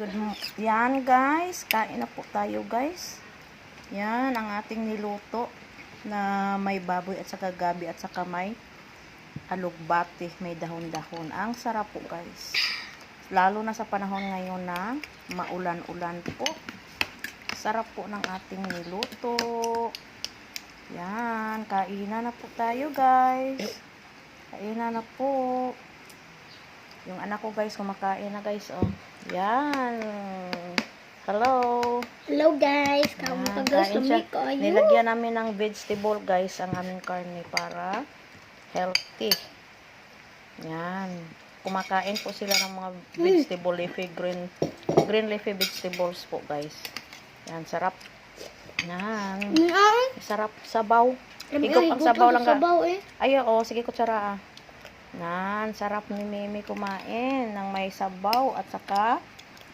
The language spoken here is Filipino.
Good. Yan guys, kain na po tayo guys. Yan ang ating niluto na may baboy at saka gabi at saka may alugbati, may dahon-dahon. Ang sarap po guys. Lalo na sa panahon ngayon na maulan-ulan po. Sarap po ng ating niluto. Yan, kainan na po tayo guys. Kainan na po. Yung anak ko guys, kumakain na guys, oh. Yan. Hello. Hello guys, kamu ka guys, ko. Nilagyan namin ng vegetable guys, ang aming karne para healthy. Yan. Kumakain po sila ng mga vegetable leafy green green leafy vegetables po guys. Yan, sarap. Yan. Ang, Sarap sabaw. Mo, ang sabaw lang ka. sabaw eh. Ay, oo, sige kutsara ah. Nan, sarap ni Mimi kumain ng may sabaw at saka